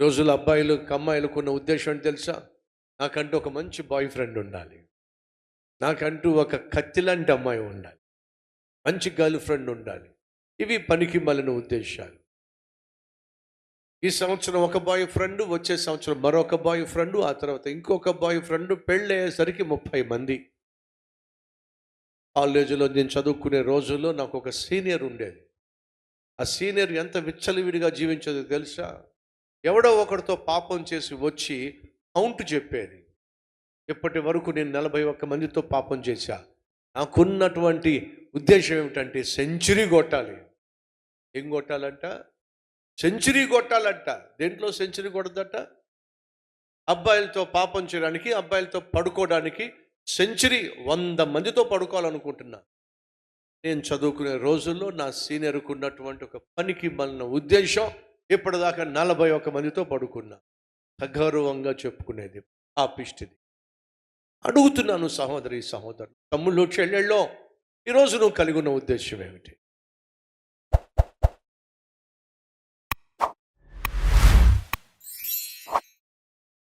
రోజులు అబ్బాయిలు అమ్మాయిలకు ఉన్న ఉద్దేశం ఏంటి తెలుసా? నాకంటూ ఒక మంచి బాయ్ ఫ్రెండ్ ఉండాలి. నాకంటూ ఒక కత్తిలాంటి అమ్మాయి ఉండాలి. మంచి గర్ల్ ఫ్రెండ్ ఉండాలి. ఇవి పనికి మలిన ఉద్దేశాలు. ఈ సంవత్సరం ఒక బాయ్ ఫ్రెండ్ వచ్చే సంవత్సరం మరొక బాయ్ ఫ్రెండ్ ఆ తర్వాత ఇంకొక బాయ్ ఫ్రెండ్ పెళ్ళయ్యేసరికి ముప్పై మంది. కాలేజీలో నేను చదువుకునే రోజుల్లో నాకు ఒక సీనియర్ ఉండేది. ఆ సీనియర్ ఎంత విచ్చలవిడిగా జీవించేదో తెలుసా? ఎవడో ఒకరితో పాపం చేసి వచ్చి కౌంట్ చెప్పేది. ఇప్పటి వరకు నేను నలభై ఒక్క మందితో పాపం చేశా. నాకున్నటువంటి ఉద్దేశం ఏమిటంటే సెంచరీ కొట్టాలి. ఏం కొట్టాలంట? సెంచరీ కొట్టాలంట. దేంట్లో సెంచరీ కొడదట అబ్బాయిలతో పాపం చేయడానికి అబ్బాయిలతో పడుకోవడానికి సెంచరీ వంద మందితో పడుకోవాలనుకుంటున్నా. నేను చదువుకునే రోజుల్లో నా సీనియర్కు ఉన్నటువంటి ఒక పనికి మన ఉద్దేశం ఇప్పటిదాకా నలభై ఒక్క మందితో పడుకున్నా. సగౌరవంగా చెప్పుకునేది ఆ పిష్టిది. అడుగుతున్నాను సహోదరి సహోదరు తమ్ముళ్ళు చెల్లెళ్ళో ఈరోజు నువ్వు కలిగి ఉన్న ఉద్దేశం ఏమిటి?